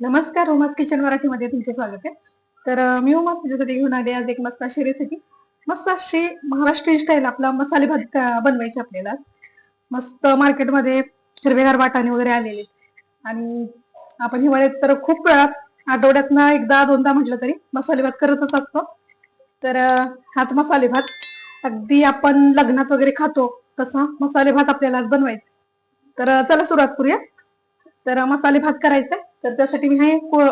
नमस्कार उमास किचन मराठीमध्ये तुमचं स्वागत आहे. तर मी उमास तुझ्यासाठी घेऊन आले आज एक मस्त अशी रेसिपी मस्त अशी महाराष्ट्रीयन स्टाईल आपला मसाले भात बनवायचे आपल्याला. मस्त मार्केटमध्ये हिरवेगार वाटाणे वगैरे आलेले. आणि आपण हिवाळ्यात तर खूप वेळात आठवड्यातनं एकदा दोनदा म्हटलं तरी मसाले भात करतच असतो. तर हाच मसाले भात. अगदी आपण लग्नात वगैरे खातो तसा मसाले भात आपल्याला आज बनवायचा तर चला सुरुवात करूया. तर मसाले भात करायचा तर त्यासाठी मी हे को-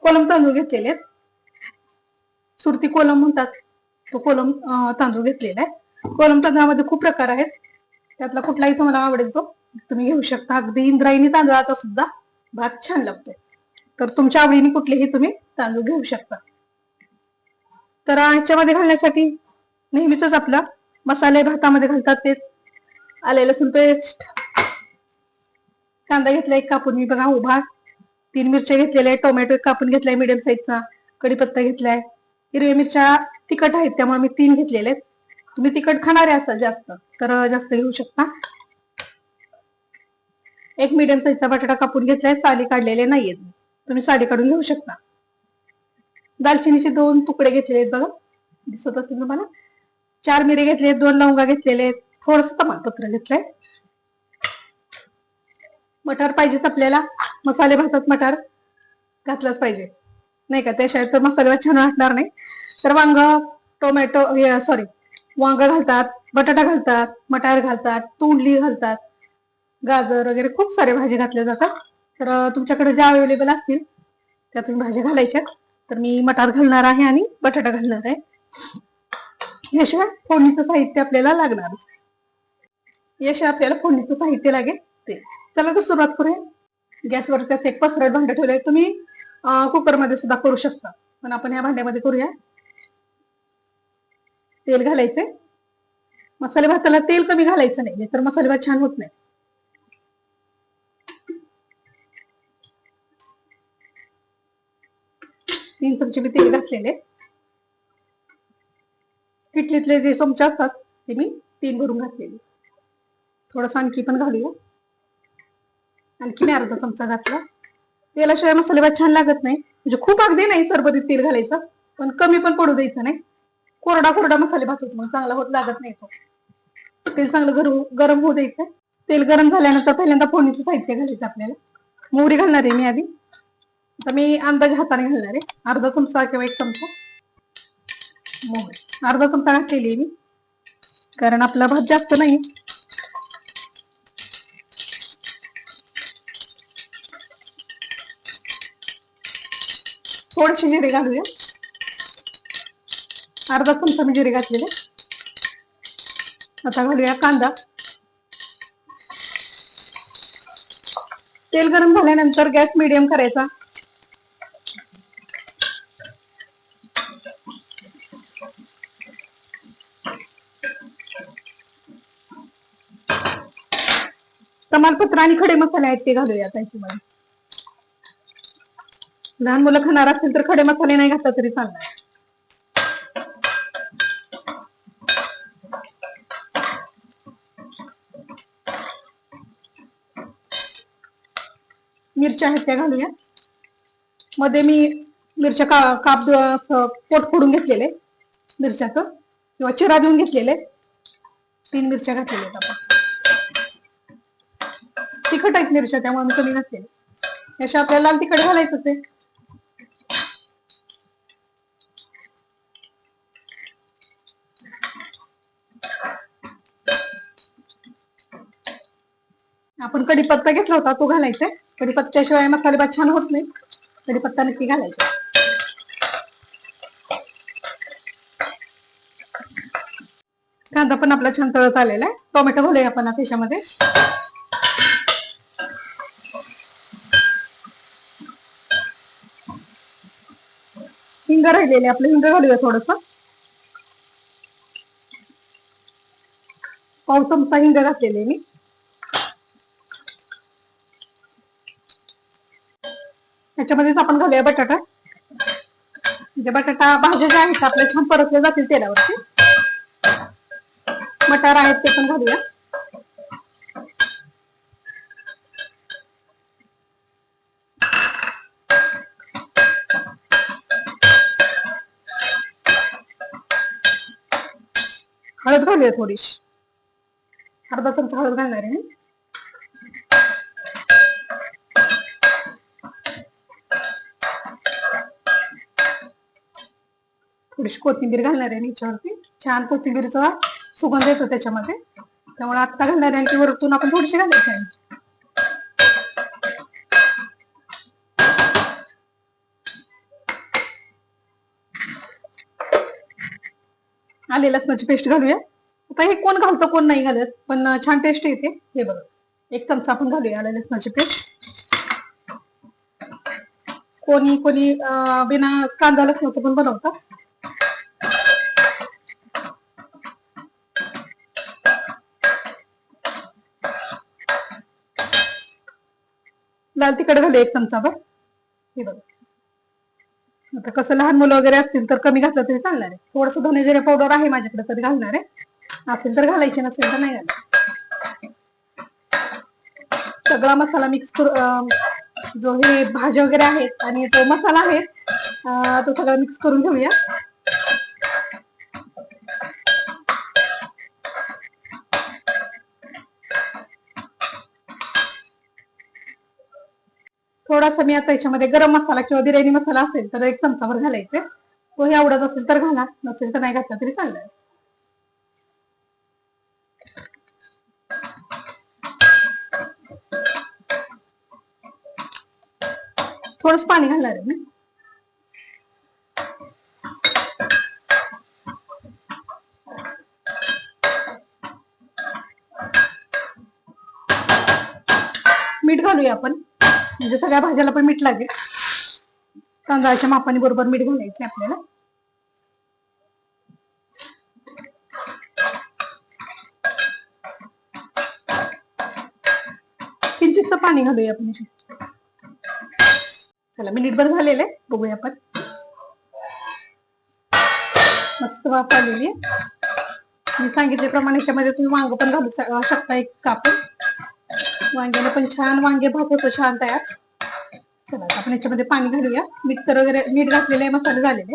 कोलम तांदूळ घेतलेले आहेत. सुरती कोलम म्हणतात तो कोलम तांदूळ घेतलेला आहे. कोलम तांदळामध्ये खूप प्रकार आहेत. त्यातला कुठलाही तुम्हाला आवडेल तो तुम्ही घेऊ शकता. अगदी इंद्रायणी तांदळाचा सुद्धा भात छान लागतो तर तुमच्या आवडीने कुठलेही तुम्ही तांदूळ घेऊ शकता. तर ह्याच्यामध्ये घालण्यासाठी नेहमीच आपला मसाले भातामध्ये घालतात तेच आले लसूण पेस्ट कांदा घेतला एक कापून. मी बघा उभा. तीन मिरच्या घेतलेल्या आहेत टोमॅटो एक कापून घेतलाय मिडियम साईजचा कढीपत्ता घेतलाय. हिरव्या मिरच्या तिखट आहेत त्यामुळे मी तीन घेतलेले आहेत. तुम्ही तिखट खाणारे असाल जास्त तर जास्त घेऊ शकता. एक मिडियम साईजचा बटाटा कापून घेतलाय साली काढलेले नाहीयेत. तुम्ही साली काढून घेऊ शकता. दालचिनीचे दोन तुकडे घेतलेले आहेत बघा. दिसत असेल तुम्हाला? चार मिरे घेतले दोन लवंगा घेतलेले आहेत. थोडस तमालपत्र घेतलंय. मटार पाहिजेच आपल्याला. मसाले भातात मटार घातलाच पाहिजे. नाही का? त्याशिवाय तर मसाले भात छान वाटणार नाही. तर वांग टोमॅटो सॉरी वांग घालतात बटाटा घालतात मटार घालतात तोंडली घालतात. गाजर वगैरे खूप सारे भाजी घातल्या जातात. तर तुमच्याकडे ज्या अवेलेबल असतील त्या तुम्ही भाजी घालायच्या. तर मी मटार घालणार आहे आणि बटाटा घालणार आहे. याशिवाय फोडणीचं साहित्य आपल्याला लागणार. याशिवाय आपल्याला फोडणीचं साहित्य लागेल ते. चला तर सुरुवात करूया. गॅसवर त्याच एक पसरट भांड ठेवलंय. तुम्ही कुकरमध्ये सुद्धा करू शकता. पण आपण या भांड्यामध्ये करूया. तेल घालायचंय. मसाले भाताला तेल कमी घालायचं नाही तर मसाले भात छान होत नाही. तीन चमचे मी तेल घातलेले. किटलीतले जे चमचे असतात ते मी तीन भरून घातलेले. थोडस आणखी पण घालूया. आणखी मी अर्धा चमचा घातला. तेलाशिवाय मसाले भात छान लागत नाही. म्हणजे खूप अगदी नाही सरबरीत तेल घालायचं पण कमी पण पडू द्यायचं नाही. कोरडा कोरडा मसाले भात होतो मग चांगला होत लागत नाही तो. तेल चांगलं गरम गरम होऊ द्यायचं. तेल गरम झाल्यानंतर पहिल्यांदा फोडणीचं साहित्य घालायचं आपल्याला. मोहरी घालणार आहे मी आधी. आता मी अंदाज हाताने घालणार आहे. अर्धा चमचा किंवा एक चमचा. मोहरी. अर्धा चमचा घातलेली आहे मी. कारण आपला भात जास्त नाही. थोडेसे जिरे घालूया. अर्धा चमचा मी जिरे घातलेले. आता घालूया कांदा. तेल गरम झाल्यानंतर गॅस मिडियम करायचा. तमालपत्र आणि खडे मसाले आहेत ते घालूया त्याच्यामध्ये लहान मुलं खाणार असतील तर खडे मसाले नाही घातला तरी चालणार मिरच्या आहेत त्या घालूया. मध्ये मी मिरच्या का काप पोट फोडून घेतलेले मिरच्याचं. किंवा चिरा देऊन घेतलेले तीन मिरच्या घातलेल्या आपण. तिखट आहेत मिरच्या त्यामुळे मी कमी घातलेले याशिवाय आपल्याला लाल तिखट घालायचंच आहे. आपण कढीपत्ता घेतला होता तो घालायचा कढीपत्त्याशिवाय मसाले भात छान होत नाही कढीपत्ता नक्की घालायचा कांदा पण आपला छान तळत आलेला आहे. टोमॅटो घालूया आपण आता त्याच्यामध्ये हिंग राहिलेले आपलं हिंग घालूया थोडस. पाव चमचा हिंग घातलेले मी. त्याच्यामध्येच आपण घालूया बटाटा. म्हणजे बटाटा भाज्या ज्या आहेत आपल्या छान परतल्या जातील तेलावरती. मटार आहेत ते पण घालूया. हळद घालूया थोडीशी. अर्धा चमचा हळद घालणार आहे थोडीशी कोथिंबीर घालणार आहे याच्यावरती. छान कोथिंबीरचा सुगंध येतो त्याच्यामध्ये. त्यामुळे आत्ता घालणार आहे वरतून आपण थोडीशी घालायची आहे. आले लसणाची पेस्ट घालूया. आता हे कोण घालतं कोण नाही घालत पण छान टेस्ट येते. हे बघा. एक चमचा आपण घालूया आले लसणाची पेस्ट कोणी कोणी बिना कांदा लसणाचं पण बनवतात लाल तिखट घालूया एक चमचाभर. हे बघा. आता कसं लहान मुलं वगैरे असतील तर कमी घातलं तरी चालणार आहे. थोडस धने जिरे पावडर आहे माझ्याकडे तरी घालणार आहे. असेल तर घालायचे नसेल तर नाही घालायचं. सगळा मसाला मिक्स करू जो हे भाज्या वगैरे आहेत आणि जो मसाला आहे तो सगळा मिक्स करून घेऊया. थोडासा मी आता याच्यामध्ये गरम मसाला किंवा बिर्याणी मसाला असेल तर एक चमचाभर घालायचे. हे आवडत असेल तर घाला नसेल तर नाही घातला तरी चाललंय थोडस पाणी घालणार आहे मी. मीठ घालूया आपण. म्हणजे सगळ्या भाज्याला पण मीठ लागेल. तांदळाच्या मापाने बरोबर मीठ घालायचे आपल्याला. किंचितचं पाणी घालूया आपण चला मिनिटभर झालेले बघूया आपण. मस्त वाफ आलेली मी सांगितल्याप्रमाणे याच्यामध्ये तुम्ही वांग पण घालू शकता एक कापून वांग्याने पण छान वांगे भात होतो छान तयार. चला आपण याच्यामध्ये पाणी घालूया. मिक्सर वगैरे मीठ घातलेले आहे, मसाले झालेले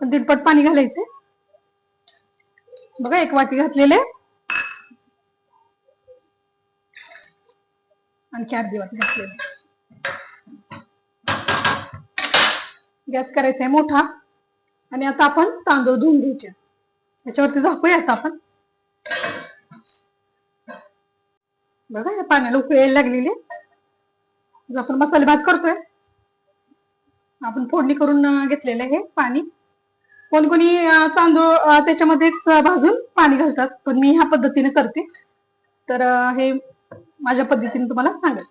पण दीडपट पाणी घालायचे बघा एक वाटी घातलेले आणखी अर्धी वाटी घातलेले गॅस करायचा आहे मोठा. आणि आता आपण तांदूळ धुवून घ्यायचे. याच्यावरती झाकूया आता आपण. बघा या पाण्याला उकळी यायला लागलेली आहे. आपण मसाले भात करतोय आपण फोडणी करून घेतलेलं आहे हे पाणी. कोण कोणी तांदूळ त्याच्यामध्येच भाजून पाणी घालतात पण मी ह्या पद्धतीने करते. तर हे माझ्या पद्धतीने तुम्हाला सांगेल.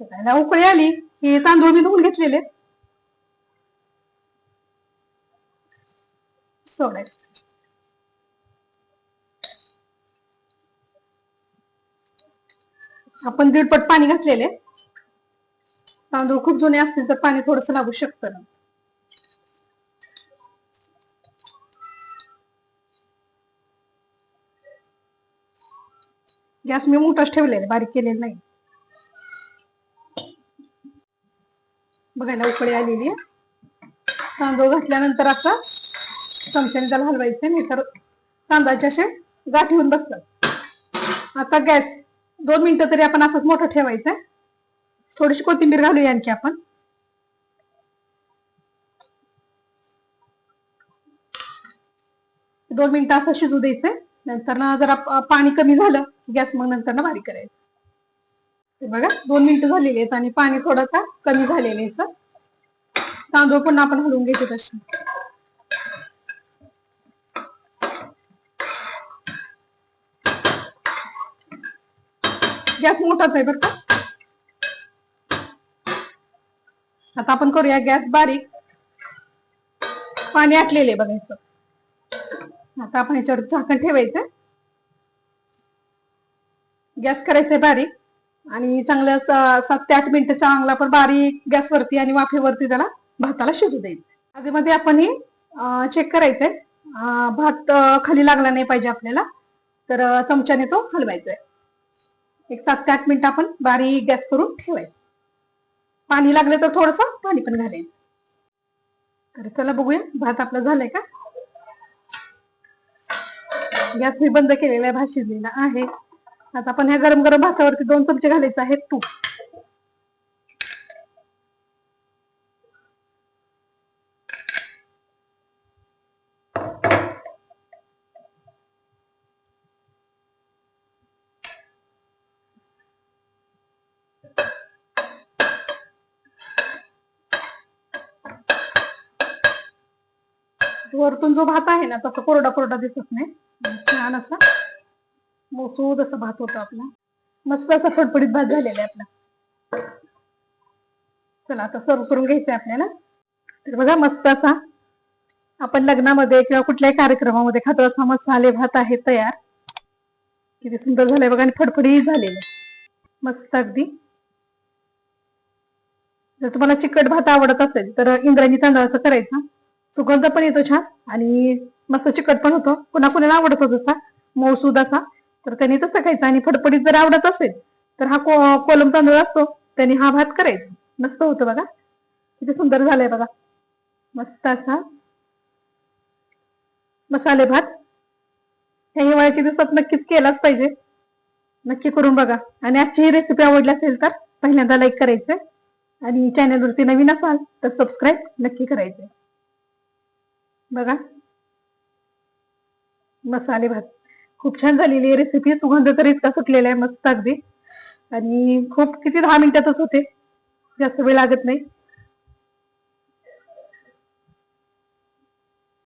त्याला उकळी आली हे तांदूळ मी धुवून घेतलेले सोडायचे. आपण दीडपट पाणी घातलेले. तांदूळ खूप जुने असतील तर पाणी थोडस लागू शकतं ना. गॅस मी मोठाच ठेवलेला बारीक केलेला नाही. बघायला उकळी आलेली. आहे तांदूळ घातल्यानंतर असं चमच्याने त्याला हलवायचं नाही तर तांदळाचे असे गाठी होऊन बसतात. आता गॅस दोन मिनिटं तरी आपण असंच मोठं ठेवायचं थोडीशी कोथिंबीर घालूया आणखी आपण. दोन मिनिटं असं शिजू द्यायचंय. नंतर ना जरा पाणी कमी झालं गॅस मग नंतर ना बारीक करायचं. बघा दोन मिनिटं झालेली आहेत आणि पाणी थोडंसं कमी झालेलं आहे तांदूळ पण आपण हलवून घ्यायचे तसे. गॅस मोठाच आहे बरं का? आता आपण करूया गॅस बारीक. पाणी आटलेले बघायचं. आता आपण याच्यावर झाकण ठेवायचं. गॅस करायचंय बारीक. आणि चांगलं सात ते आठ मिनिटं चांगला पण बारीक गॅसवरती आणि वाफेवरती त्याला भाताला शिजू द्यायचं. आधीमध्ये आपण हे चेक करायचंय. भात खाली लागला नाही पाहिजे आपल्याला. तर चमच्याने तो हलवायचा आहे एक सात ते आठ मिनिट आपण बारीक गॅस करून ठेवायचं. पाणी लागलं तर थोडस पाणी पण घालेल तर चला बघूया भात आपला झालाय का? गॅस मी बंद केलेला आहे भात शिजलेला आहे. आता आपण ह्या गरम गरम भातावरती दोन चमचे घालायचे आहेत तूप. वरतून जो भात आहे ना तसा कोरडा कोरडा दिसत नाही. छान असा. मोसूद असा भात होता आपला. मस्त असा फडफडीत भात झालेला आहे आपला. चला आता सर्व करून घ्यायचंय आपल्याला. तर बघा मस्त असा. आपण लग्नामध्ये किंवा कुठल्याही कार्यक्रमामध्ये खातो असा मसाले भात आहे तयार. किती सुंदर झालंय बघा आणि फडफडीत झालेलं मस्त अगदी. जर तुम्हाला चिकट भात आवडत असेल तर इंद्रायणी तांदळाचं करायचं. सुगंध पण येतो छान. आणि मस्त चिकट पण होतो. कुणा कुणाला आवडतो जसा? मौसूद असा. तर त्यांनी तसं खायचं. आणि फडफडीत जर आवडत असेल तर हा को कोलम तांदूळ असतो. त्यांनी हा भात करायचा. मस्त होतं बघा. किती सुंदर झालाय बघा. मस्त असा मसाले भात. ह्या हिवाळ्याच्या दिवसात नक्कीच केलाच पाहिजे. नक्की करून बघा. आणि आजची ही रेसिपी आवडली असेल तर पहिल्यांदा लाईक करायचं. आणि चॅनलवरती नवीन असाल तर सबस्क्राईब नक्की करायचं. बघा. मसाले भात. खूप छान झालेली आहे रेसिपी सुगंध तर इतका सुटलेला आहे मस्त अगदी. आणि खूप किती दहा मिनिटातच होते. जास्त वेळ लागत नाही.